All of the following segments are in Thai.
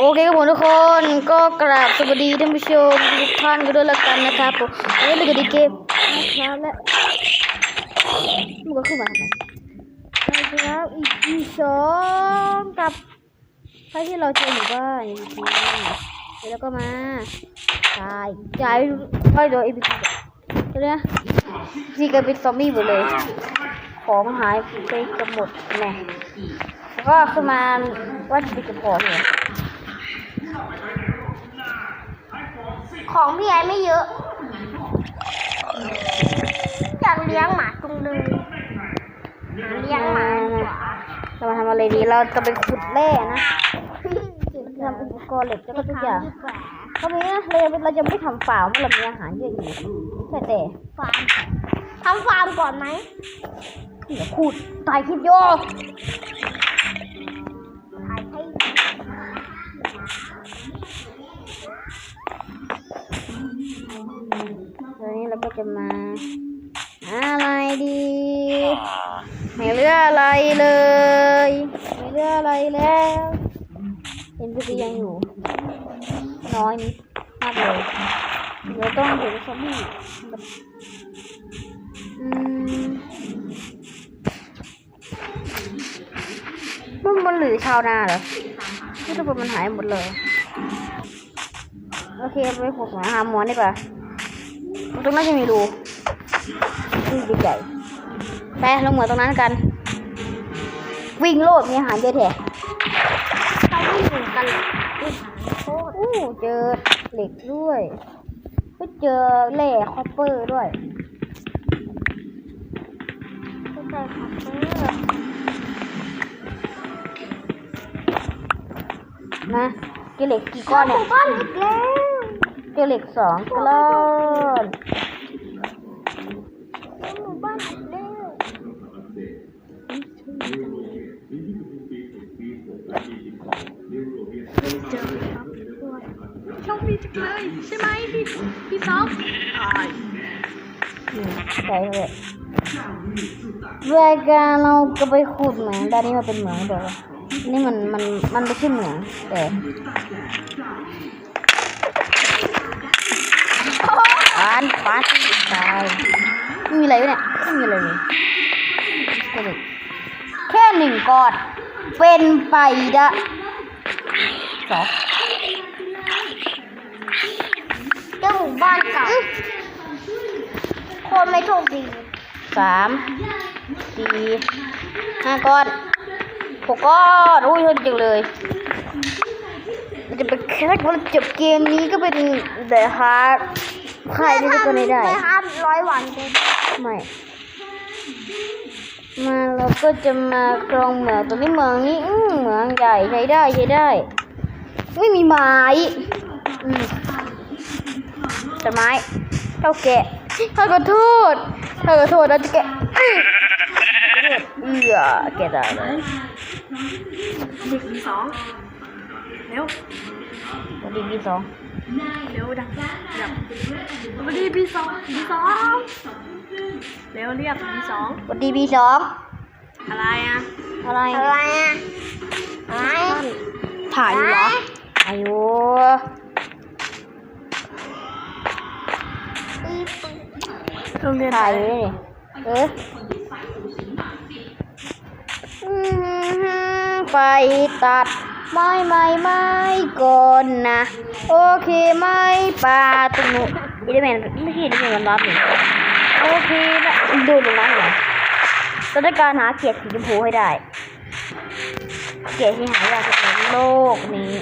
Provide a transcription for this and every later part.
โอเคครับผมทุกคนก็กราบสวัสดีท่านผู้ชมทุกท่านกันด้วยละกันนะครับผมวันนี้เราอยู่ในเกมนะครับและมันก็ขึ้นมาทำไมนะครับอีกทีสองกับใครที่เราเจออยู่บ้านอีกทีแล้วก็มาตายจ่ายไม่โดนเอพีซีเดี๋ยนะซีกลายเป็นซอมบี้หมดเลย ของหายไปกับหมดแน่ก็ขึ้นมาว่าจะไปเก็บของเนี่ย ของพี่ไอ้ไม่เยอะ อยากเลี้ยงหมาจุงเลยหาเลี้ยงหมาดีกว่าเรามาทำอะไรดี เราจะไปขุดแร่นะทำอุปกรณ์เหล็กแล้วก็ทุกอย่างดีกว่าก็มีนะเราจะเราจะไม่ทำฟาร์มเพราะเรามีอาหารเยอะอยู่แค่แต่ฟาร์มทำฟาร์มก่อนไหมเดี๋ยวขุดตายคลิปโย ก็จะมาหาอะไรดีไม่เหลืออะไรเลยไม่เหลืออะไรแล้วเอ็นพีซียังอยู่ น้อยนิดมากเลยเดี๋ยวต้องเห็นซอมบี้กับอืมมันมันหรือชาวนาเหรอที่ทุกคนมันหายหมดเลย โอเคไปขุดหาหาหมอนดีกว่า ตรงนั้นจะมีรูรูดีใจไปลงเหมือนตรงนั้นกัน วิ่งโลดมีอาหารเยอะแท้เขาไม่อยู่กันหรอกไม่หาโคตรอู้เจอเหล็กด้วยก็เจอแร่คอปเปอร์ด้วยเข้าใจค่ะเพื่อนะเจอเหล็กกี่ก้อนหเนี่ยมู่บ้านอีกแล้ว เจอเหล็กสองก้อนหมู่บ้านอีกแล้วเจอครับด้วยโชคดีจังเลยใช่ไหมพี่พี่ซอฟตายอืมใช่เลยรายการเราก็ไปขุดเหมืองด้านนี้มันเป็นเหมืองเดี๋ยวนี่มันมันมันไม่ใช่เหมืองแต่ปานปานตายไม่มีอะไรวะเนี่ยไม่มีอะไรเลยแค่หนึ่งแค่หนึ่งก้อนเป็นไปได้สองเจ้าหมู่บ้านเก่าคนไม่โชคดีสามสี่ห้าก้อนหกก้อนอุ้ยเยอะจังเลยมันจะเป็นแค่ว่าจบเกมนี้ก็เป็นเดอะฮาร์ด ใครที่จะไม่ได้ไม่ห้ามร้อยวันเลยไม่มาเราก็จะมากรองเหมืองตัวนี้เหมืองนี้อืมเหมืองใหญ่ใช้ได้ใช้ได้ ไม่มีไม้อืมต้นไม้เท่าแกะข้าขอโทษข้าขอโทษนะจะแกะอื้อเอือแกะได้เลยเด็กมีสองเร็วสวัสดีพี่สอง เร็วดังดับสวัสดีพี่สองพี่สองเร็วเรียกพี่สองสวัสดีพี่สองอะไรอะอะไรอะไรอะอะไรถ่ายอยู่เหรอถ่ายอยู่โรงเรียนถ่ายอยู่นี่เอออืมไปตัดไม้ไม้ไม้ก่อ นนะ โอเคไหม่ป่าตรงนู้นอีเดแมนไม่ใช่อีเดแมนมันรับนี่โอเคนะดูตรงนั้นเหรอจะได้การหาเขียดสีชมพูให้ได้ เขียดที่หายากที่สุดในโลกนี้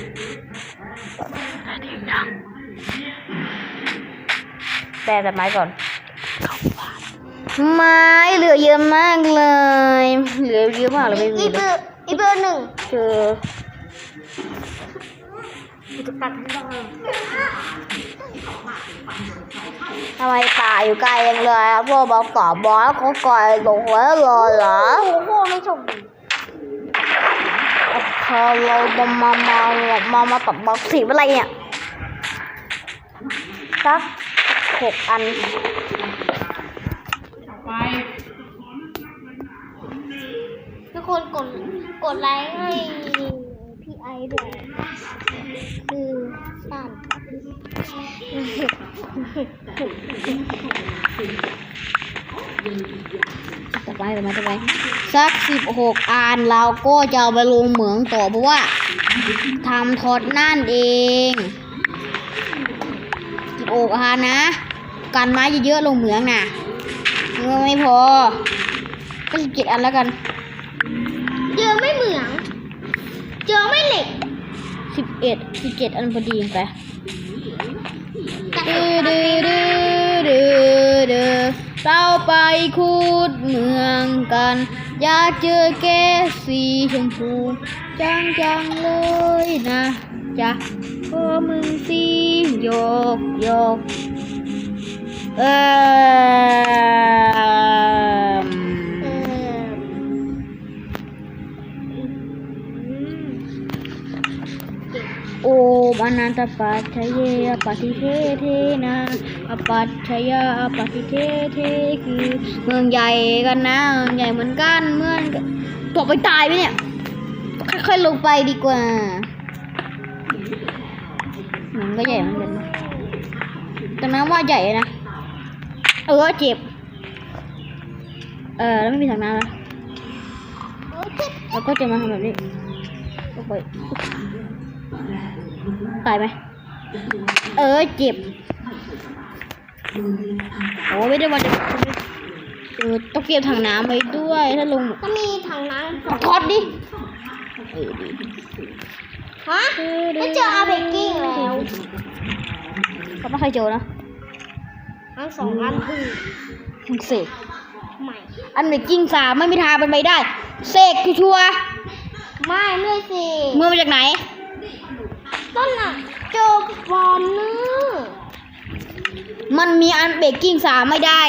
แต่แต่ไม้ก่อน ไม้เหลือเยอะมากเลย เหลือเยอะมากเลยไม่มีอีเลเบอยร์อีเบอร์หนึ่งเจอ จะตัดให้เราทำไมป่าอยู่ไกลยังเลยพ่อบอกต่อบอสเขาก่อยลงไว้เลยเหรอโอ้โหไม่ชคดีพอเรามามามามามาตัดบล็อกสีอะไรเนี่ยสักหกอันไปทุกคนกดกดไลค์ให้พี่ไอด้วย คือสั้นต่อไปต่อไปต่อไปสักสิบหกอันเราก็จะเอาไปลงเหมืองต่อเพราะว่าทำทอดนั่นเองสิบหกอันนะ กันไม้เยอะๆลงเหมืองน่ะเงินไม่พอ ก็สิบเจ็ดอันแล้วกัน เจอไม่เหมือง เจอไม่ เหล็กสิบเอ็ดสิบเจ็ดอันพอดีไปดื้อดื้อดื้อดื้อดื้อเราไปขุดเมืองกัน อยากเจอแกสีชมพู จังจังเลยนะจ๊ะพอมึงสีโยกโยกเออ โอมอนันตปัจชเยปฏิเทเทนะอปัจชยาปฏิเทเทคือเมืองใหญ่กันนะเมืองใหญ่เหมือนกันเมือนกันตกไปตายไหมเนี่ยค่อยๆลงไปดีกว่ามันก็ใหญ่เหมือนกันแต่น้ำว่าใหญ่นะเออเจ็บ เออแล้วไม่มีถังน้ำแล้วเราก็จะมาทำแบบนี้ลงไป ตายไหมเออเจ็บโอ้ไม่ได้ว่าจะเออต้องเก็บถังน้ำไว้ด้วยถ้าลงก็มีถังน้ำสองทอดดิเออดีฮะไม่เจออาเบกกิ้งแล้วก็ไม่เคยเจอนะทั้งสองอันคือมึงเสกใหม่อันเมกกิ้งสามไม่มีทางเป็นไปได้เสกชัวร์ไม่เลื่อยสิๆมือมาจากไหน ต้นอะเจอบอลเนอร์มันมีอันเบกกิ้งสามไม่ได้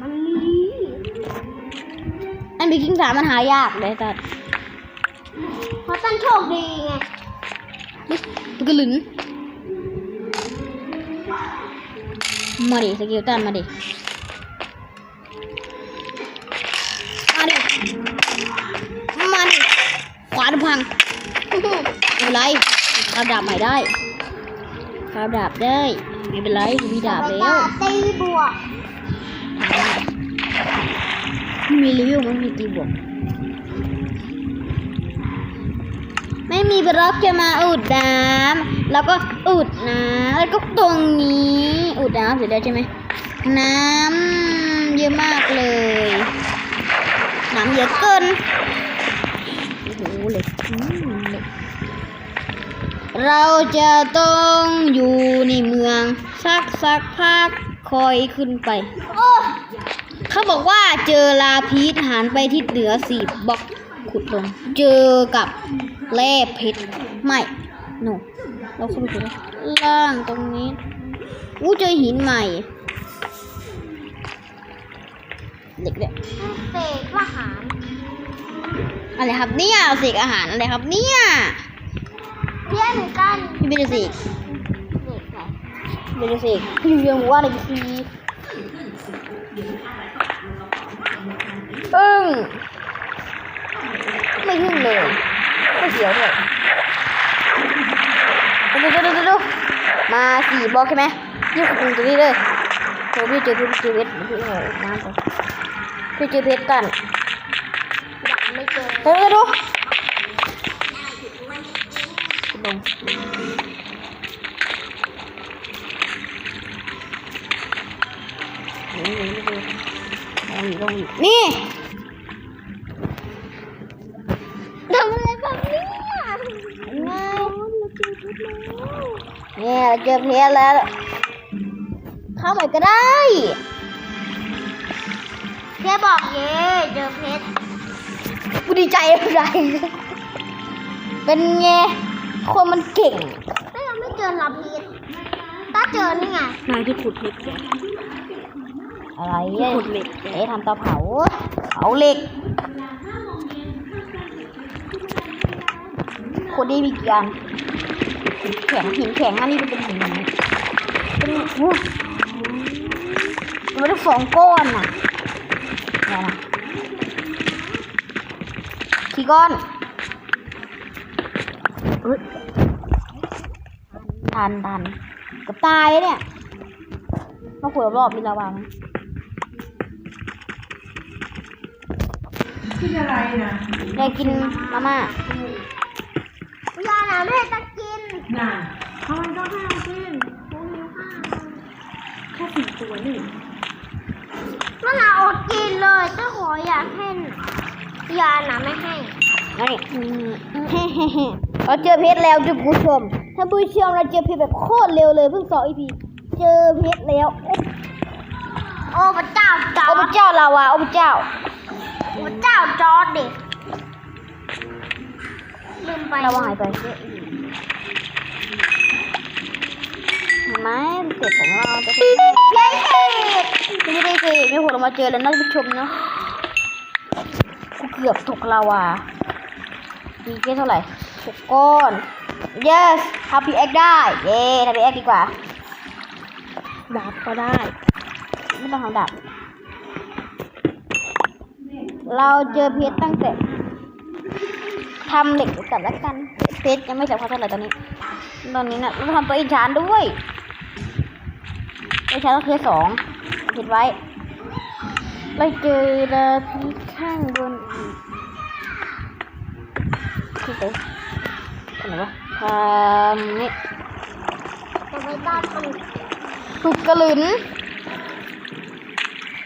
มันมีอันเบกกิ้งสามมันหายากเลยแต่เพราะต้นโชคดีไงตุกหลุนมาดิสกิลตันมาดิมาดิมาดิขวานพัง ไม่เป็นไรคาบดาบใหม่ได้คาบดาบได้ ไม่เป็นไรมีดาบแล้วตีบวกไม่มีรีวิวมันมีตีบวก ไม่มีบล็อกจะมาอุดน้ำแล้วก็อุดน้ำแล้วก็ตรงนี้อุดน้ำเสร็จแล้วใช่ไหมน้ำเยอะมากเลย น้ำเยอะเกินโอ้โหเหล็กอืม เหล็กเราจะต้องอยู่ในเมือง สักสักพักคอยขึ้นไป โอ้เขาบอกว่าเจอลาพีชหันไปทิศเหนือสี่บล็อกขุดลง เจอกับแร่เพชรไม่โนเราเข้าไปดูนะล่างตรงนี้อู้เจอหินใหม่เด็กเนี่ยเสกละหารอะไรครับเนี่ยเสกอาหาร อะไรครับเนี่ย เพี้ยนเหมือนกันพี่ไม่ได้เสกเสกอะไรไม่ได้เสกพี่ยังบอกว่าอะไรทีอึ้งไม่ขึ้นเลยไม่เสียวด้วยดูดูดูดูดูมาสี่บล็อกใช่ไหมยี่สิบตรงนี้เลยโอ้พี่เจอพี่เจอเพชรพี่เอาน้ำก่อนพี่เจอเพชรกันยังไม่เจอเดี๋ยวดู ลงนี่ทำอะไรแบบนี้อะไงเนี่ยเจอเพชรแล้วเข้าไปก็ได้เจ๊บอกเย่เจอเพชรกูดีใจอะไรเป็นไง คนมันเก่งแต่ยังไม่เจอลาพีชถ้าเจอนี่ไงนายที่ขุดเหล็กแกอะไรที่เนี่ยขุดเหล็กแกเอ๊ะทำเตาเผาเผาเหล็กคนดีมีกี่อันแข็งหินแข็งอันนี้เป็นหินอย่างนี้เป็นโอ้มันเป็นสองก้อนน่ะเนี่ยนะกี่ก้อนอ้ย ทันทันเกับตายเนี่ยมาขวดรอบๆมีระวังกินอะไรนะอยากกินมาม่ายาหนาไม่ให้ตะกินน่ะทำไมต้องให้เรากินแค่สี่ตัวนี่มันหนาอดกินเลยเจ้าขออยากให้ยาหนาไม่ให้นี่เฮ้เฮ้เฮ้เราเจอเพชรแล้วทุกผู้ชม ท่านผู้ชมเราเจอเพชรแบบโคตรเร็วเลยเพิ่งสองอีพีเจอเพชรแล้ว โอ้พระเจ้าจอโอ้พร์ระเจ้าลาวาโอ้พระเจ้าพระเจ้าจอร์ดเด็กลืมไประวังหายไปเห็นไหมเด็กของเราจะเป็นเย้เด็กไม่ได้สิไม่หัวเรามาเจอแล้วนะท่านผู้ชมเนาะกูเกือบตกลาวาดีแค่เท่าไหร่หกก้อน yes ทำพีเอ็กได้ เย้ทำพีเอ็กดีกว่า ดาบก็ได้ ไม่ต้องทำดับเราเจอเพชรตั้งแต่ทำเหล็กกันแล้วกัน เพชรยังไม่สำคัญเท่าไหร่ตอนนี้ ตอนนี้นะเราทำตัวอินชานด้วยอินชานก็คือสองผิดไว้ เราเจอระพีข้างบนอีกที่ไหนที่ไหนวะ ทำนี่จะไม่ได้ทถูกกระลืน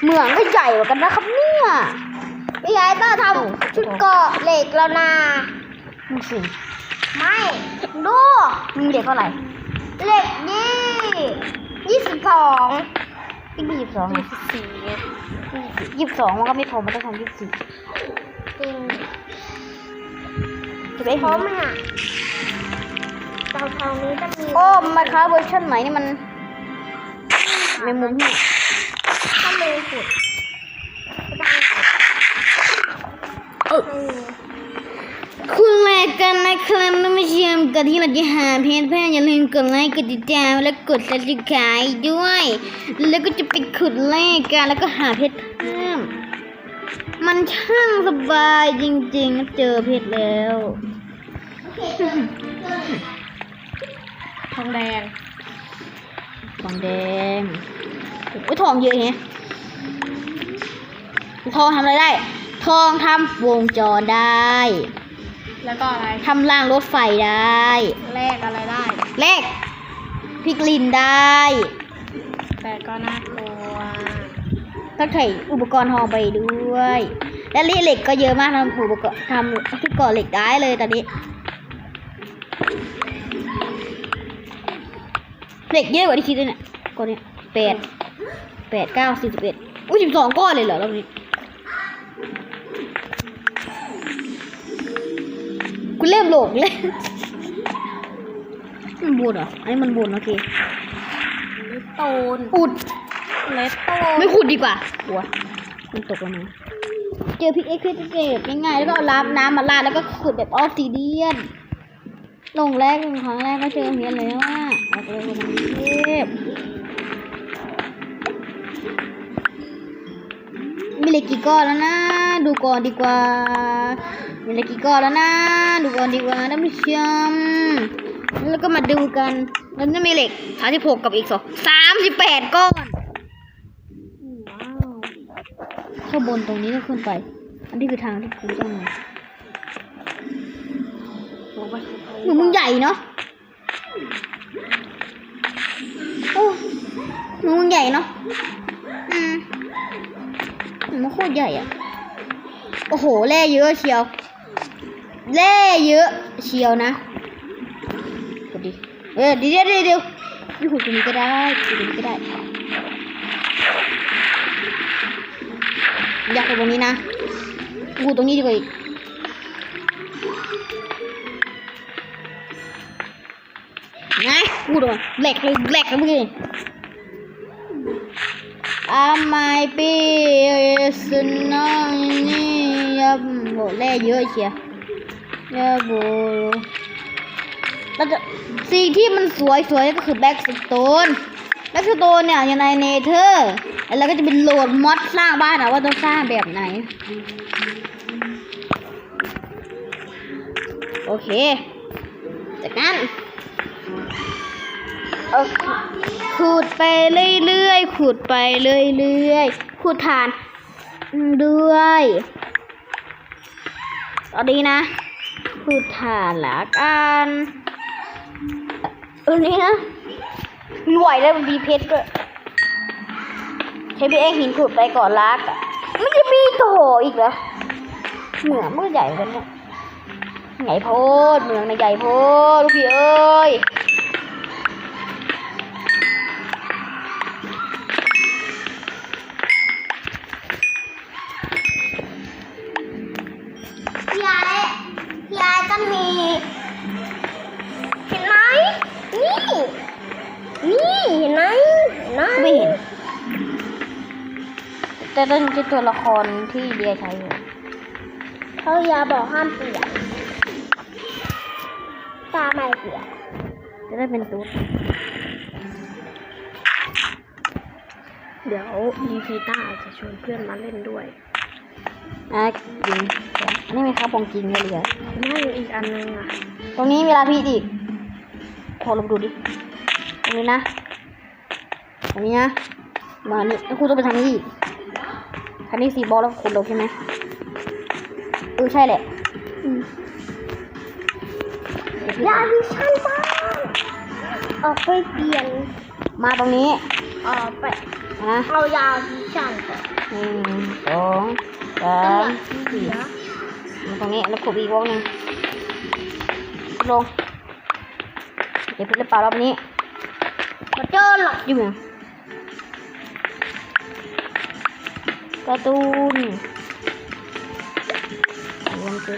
เหมืองก็ใหญ่กว่ากันนะครับเนี่ยพี่ยายต้องทำชุดเกาะเหล็กแล้วนะมึงสิไม่ดูมึงเด็กเท่าไหร่เหล็กยี่ยี่สิบสองยี่สิบสองยี่สิบสี่ยี่สิบสองมันก็ไม่พอมันต้องทำยี่สิบสี่จริงจะไปเพราะมันอะ เตาทองนี้จะมีโอ้มาค้าเวอร์ชันใหม่นี่มันในมุมนี่ทะเลสุดเออคุณแรกกันนะครับท่านผู้ชมก่อนที่เราจะหาเพจเพื่อนอย่าลืมกดไลค์กดติดตามและกด subscribe ด้วย แล้วก็จะไปขุดแร่กันแล้วก็หาเพชรเพิ่มมันช่างสบายจริงๆนะเจอเพชรแล้ว ทองแดง ทองแดงโอ้ยทองเยอะแฮะทองทำอะไรได้ ทองทำวงจรได้ แล้วก็อะไรทำรางรถไฟได้ แลกอะไรได้ เลขพลิกลินได้ แต่ก็น่ากลัวต้องใช้อุปกรณ์ทองไปด้วย และเรีเหล็กก็เยอะมากทำอุปกรณ์ทำที่ก่อเหล็กได้เลยตอนนี้ เหล็กเยอะกว่าที่คิดเลยเนี่ยก้อนเนี้ยแปดแปดเก้าสิบสิบเอ็ดอุ้ยสิบสองก้อนเลยเหรอรอบนี้กูเริ่มโหลงเลยมันบนเหรออันนี้มันบนโอเคโตนอุดเลสโตนไม่ขุดดีกว่ากลัวมันตกลงมาเจอพิกเอ็กซ์เกตง่ายๆแล้วก็เอาน้ำน้ำมาราดแล้วก็ขุดแบบออฟซิเดียนลงแรกลงครั้งแรกก็เจอเฮียนแล้วอ่ะออกเลยคนเทพมีเหล็กกี่ก้อนแล้วนะ ดูก่อนดีกว่ามีเหล็กกี่ก้อนแล้วนะ ดูก่อนดีกว่าท่านผู้ชมแล้วก็มาดูกันแล้วจะมีเหล็กสามสิบหกกับอีกสองสามสิบแปดก้อนว้าวข้างบนตรงนี้ก็ขึ้นไป อันนี้คือทางที่กูต้องมาหนูมึงใหญ่เนาะ หนูมึงใหญ่เนาะอืมมันโคตรใหญ่อะโอ้โหแร่เยอะเชียวแร่เยอะเชียวนะกดดิเออเดี๋ยวเดี๋ยวเดี๋ยวนี่ตรงนี้ก็ได้ขุดตรงนี้ก็ได้อยากขุดตรงนี้นะขุดตรงนี้ดีกว่าอีกนะพูดออกมแหลกเลยแหลกเลยเมื่อกี้ อาไม่เปีสนองนี่ยาโบแร่เยอะเชียยาโบแล้วสิ่งที่มันสวยสวยก็คือแบ็กสโตนแบ็กสโตนเนี่ยอยู่ในเนเธอร์แล้วก็จะเป็นโหลดมอดสร้างบ้านนะว่าต้องสร้างแบบไหน โอเคนั่นเออ ขุดไปเรื่อยๆ ขุดไปเรื่อยๆ ขุดฐานด้วยตอนนี้นะ ขุดฐานละกันเออนี้นะมีไหวแล้วมีเพชรด้วยใช้พี่เอ็กหินขุดไปก่อนลักอะไม่จะมีโถอีกเหรอเหมืองมันใหญ่กันเนี่ยใหญ่โพดเหมืองในใหญ่โพดลูกพี่เอ้ย แต่ต้องใช้ตัวละครที่เดียใช้อยู่เขายาบอกห้ามเปลี่ยนตาไม่เปลี่ยนจะได้เป็นตุ๊ดเดี๋ยว EP หน้าจะชวนเพื่อนมาเล่นด้วยอะยิงอันนี้มีข้าวปองกิงเหลือไม่อีกอันนึงอะ ตรงนี้เวลาพี่อีกขอลองดูดิ ตรงนี้นะ ตรงนี้นะ มานี่แล้วคุณต้องไปทางนี้อีก ทางนี้สีบอลแล้วคุณลงใช่ไหมเออใช่แหละอืมเดี๋ยวพี่ยาวิชั่นบ้างออกไปเปลี่ยน มาตรงนี้ออกไปนะเอายาวิชั่นก่อนหนึ่งสองสามสี่มาตรงนี้แล้วขุดอีกวงหนึ่งลง เดี๋ยวพี่จะปารอบนี้มาเจอหรอกอยู่ไหน การ์ตูนเรียนเจอ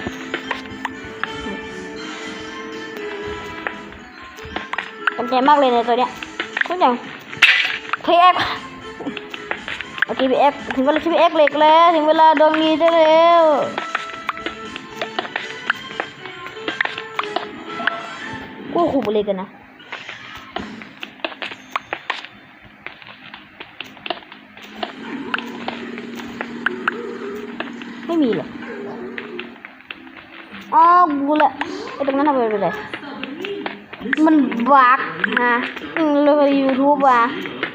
ตั้งใจมากเลยในตัวเนี้ยทุกอย่างพีเอ็กโอเคพีเอ็กถึงเวลาพีเอ็กเหล็กแล้ว ถึงเวลาดวงนี้ได้แล้วกูขู่บุเลยกันนะ ยไปยูทูบว่า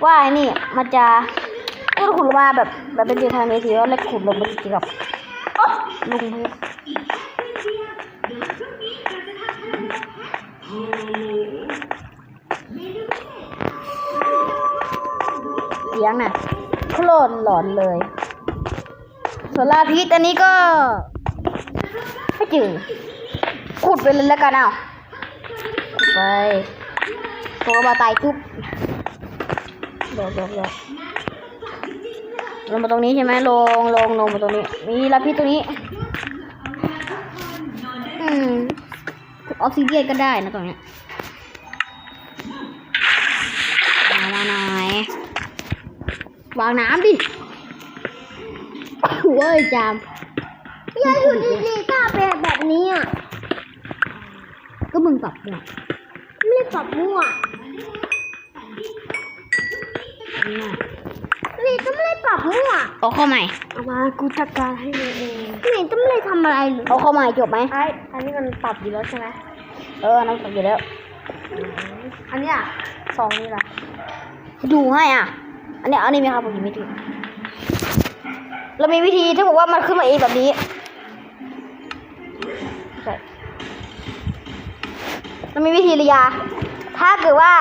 ว่าไอ้นี่มันจะก็ขุดมาแบบแบบเป็นเดีทางนี้ทีแล้วแล้วขุดลงไปเกี่ยวกับบลุงพูเสียงน่ะโคลนหลอนเลยโซลาพิษอันนี้ก็ไม่จืดขุดไปเลยแล้วกันเอาขุดไปตัวบาตายทุบ เดี๋ยวเดี๋ยวเดี๋ยวลงมาตรงนี้ใช่ไหมลงลงลงมาตรงนี้ มีลาพิษตรงนี้ อืมขุดออกซิเดียนก็ได้นะตรงเนี้ยมามาหน่อยวางน้ำดิเว้ยจามยาอยู่ดีๆก็เป็นแบบนี้อะ ก็มึงปรับเนี่ยไม่ได้ปรับมั่ว นี่น่ะนี่ก็ไม่ได้ปรับมั่วเอาเข้าใหม่เอามากูจัดการให้มึงเองนี่ก็ไม่ได้ทำอะไรเลยเอาเข้าใหม่จบไหมไอ้อันนี้มันปรับอยู่แล้วใช่ไหมเออน้ำตกอยู่แล้ว อันเนี้ยสองนี่แหละดูให้อะ อันนี้อันนี้มีครับผมไม่ถูกเรามีวิธีที่บอกว่ามันขึ้นมาเองแบบนี้ใช่เรามีวิธีระยาถ้าเกิดว่า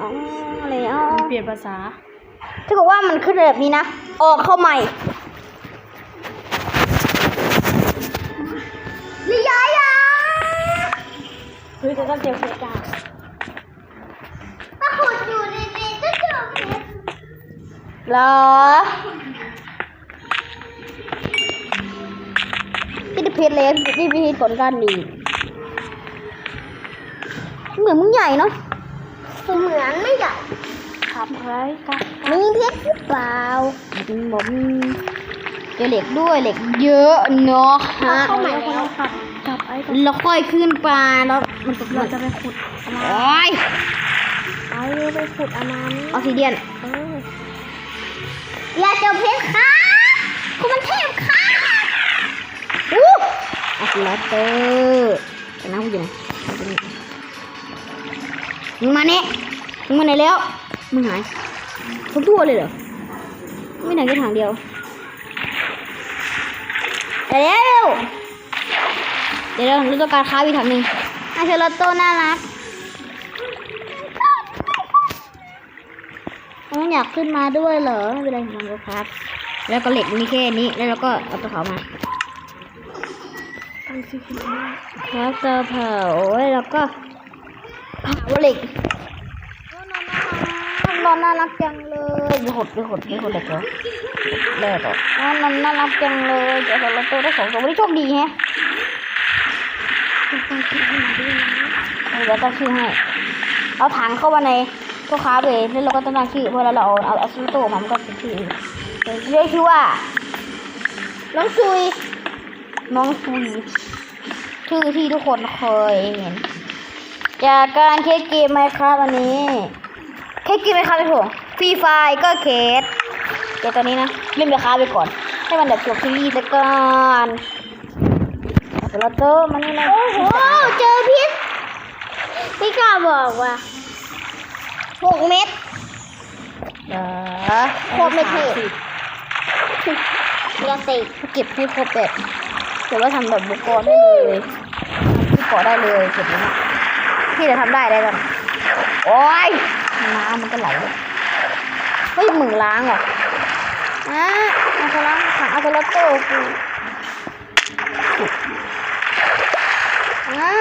อ๋ออะไรอ๋อเปลี่ยนภาษา ถ้าเกิดว่ามันขึ้นแบบนี้นะ ออกเข้าใหม่ระยะยาเฮ้ยจะต้องเตรียมเพชรจ้าถ้าขุดอยู่ดีๆก็เจอเพชรเหรอที่ได้เพชรเลยที่พิธีผลการดีเหมือนมึงใหญ่เนาะ เหมือนไม่ใหญ่ครับไรครับมีเพชรหรือเปล่าผมเจอเหล็กด้วยเหล็กเยอะเนาะฮะเข้าใหม่แล้วขับจับไอ้ก่อนแล้วค่อยขึ้นไปแล้วมันตกเราเราจะจะไปขุดอันนั้นโอ้ยไอ้ไปขุดอันนั้นออกซิเดียนเอออย่าเจอเพชรค่ะคุณมันเทพค่ะอู้ออกซิเลเตอร์โอ้น้ำกูอยู่ไหนอยู่นี่ มึงมาเนี่ยมึงมาไหนแล้ว มึงหายทุกทั่วเลยเหรอ ไม่ไหนแค่ทางเดียวไปแล้วเดี๋ยวเราต้องการค้าอีกทางหนึ่งอาเชลโตน่ารักน้องอยากขึ้นมาด้วยเหรอ ไม่เป็นไรของเราครับ แล้วก็เหล็กมีแค่นี้ แล้วเราก็เอาตะเผามาตั้งชื่อคลิปว่าครับตะเผาแล้วก็ เผาเหล็กนอนน่ารักจังเลยไปหดไปหดไปหดเด็กเหรอเลิกอะนอนน่ารักจังเลยเดี๋ยวเราโตได้สองตัววันนี้โชคดีแฮะตั้งชื่อให้มาด้วยนะเดี๋ยวตั้งชื่อให้เอาถังเข้ามาในพวกค้าไปแล้วเราก็ต้องตั้งชื่อเพราะเราเอาเอาเอาชื่อโตมามันก็เป็นชื่อเรียกชื่อว่าน้องซุยน้องซุยชื่อที่ทุกคนเคยเห็น จากการเค้กเกมไหมครับวันนี้เค้กเกมไหมครับพี่ผมฟรีไฟก็เคสเดี๋ยวตอนนี้นะเล่นไปค้าไปก่อน ให้มันแบบจบซีรีส์ซะก่อนเดี๋ยวเราเจอมันนี่นะโอ้โหเจอพิษพี่กล้าบอกว่าหกเม็ดเดี๋ยวโคตรไม่เท่เรียกสิเก็บให้ครบแบบเดี๋ยวว่าทำแบบบุกกรได้เลยที่เกาะได้เลยเก็บนี้นะ พี่จะทำได้ได้กันโอ้ยน้ำมันก็ไหลเฮ้ยมึงล้างอะอะเอาไปล้างถังเอาไปล้างโต้กูอะ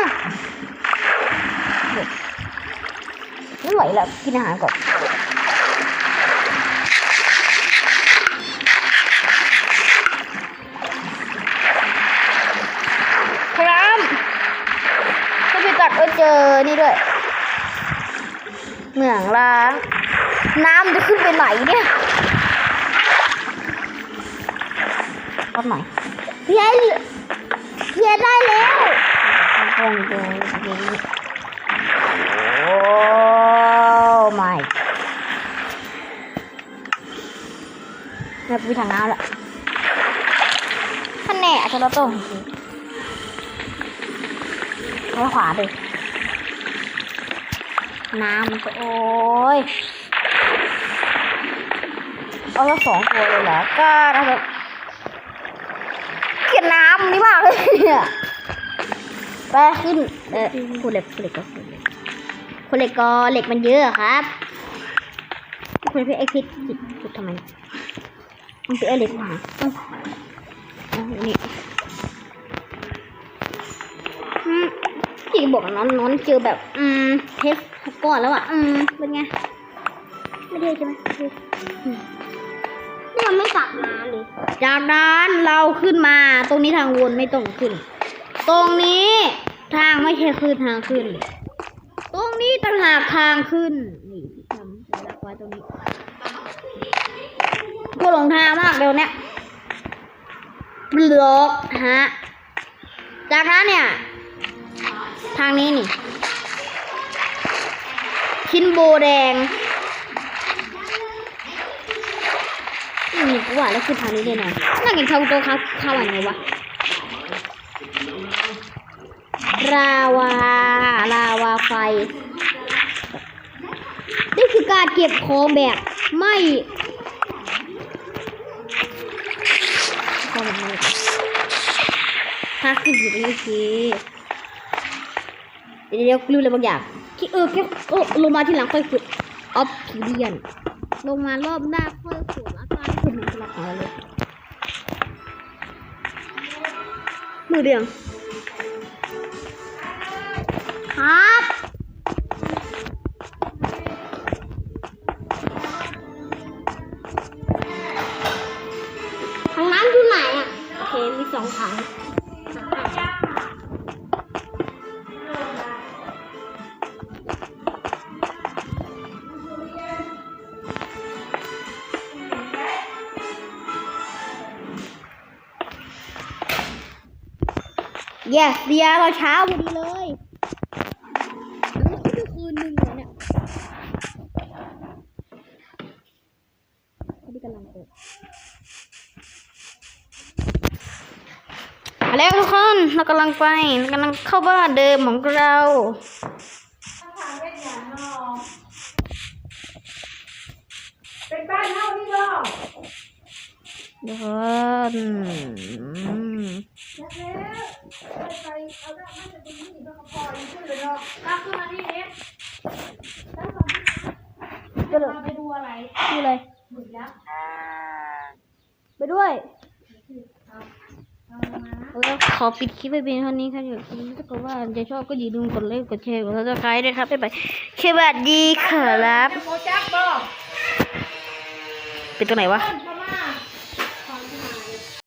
ไม่ไหวแล้วกินอาหารก่อน ครับถ้าพี่ตัดก็เจ อนี่ด้วย เหมืองล้าง น้ำจะขึ้นไปไหนเนี่ยรอบไหนพี่ไอ้พี่ไอ้ได้แล้วคงดูดีโอ้ไม่เนี่ยพี่ทางน้ำละท่านแน่อาจจะรถโต้จริงแล้วขวาดิ น้ำมันก็โอ้ยเอาแล้วสองตัวเลยเหรอก็น่าจะเกลียดน้ำนี่มากเลยเนี่ยไปขึ้นเออคุณเหล็กคุณเหล็กก็คุณเหล็กคุณเหล็กก็เหล็กมันเยอะครับ คุณพี่ไอพิษจิตจุดทำไมมันเป็นไอเหล็กมาเอ้าอนี่อืมพี่บอกกับน้อน้องเจอแบบ อืมเทส ก่อนแล้วอะ อืม เป็นไง ไม่ได้ใช่ไหมไม่ได้อืมนี่มันไม่กลับมาเลยจากนั้นเราขึ้นมา ตรงนี้ทางวนไม่ต้องขึ้น ตรงนี้ทางไม่ใช่ขึ้นทางขึ้น ตรงนี้ต่างหากทางขึ้น นี่ที่ทำสัญลักษณ์ไว้ตรงนี้พวกหลงทางมากเดี๋ยวเนี้ยบล็อกฮะ จากนั้นเนี่ย ทางนี้นี่ ชิ้นโบแดงอืมกูว่าแล้วคือทางนี้แน่นอนน่ากินชาวโตะครับข้าวอะไรวะราวาราวาไฟ นี่คือการเก็บของแบบไม่ข้ามาเลยถ้าขึ้นอยู่ดีที เดี๋ยวเดี๋ยวลืมอะไรบางอย่างที่เออแค่เออลงมาที่หลังค่อยขุดออฟคิเดียนลงมารอบหน้าค่อยขุดอาการขุดหนึ่งสลับเอาเลยมือเดียงครับ เดียเราเช้าพอดีเลยแล้วก็คืนหนึ่งเหรอเนี่ยพอดีกำลังเปิดแล้วทุกคนเรากำลังไปเรากำลังเข้าบ้านเดิมของเรา เป็นบ้านเฮานี่บ่ เดี๋ยวก่อนอืม ก็คือมาที่นี้ ก็เลย ไปดูอะไร ดูอะไร หมุนยักษ์ ไปด้วย เอามานะ แล้วขอ ปิดคลิปไปเป็นเท่านี้ครับเดี๋ยวถ้าเกิดว่าจะชอบก็อย่าลืมกดไลค์กดแชร์กดซับสไครต์ด้วยครับบ๊ายบายสวัสดีครับโมจักบ่เป็นตัวไหนวะต้นประ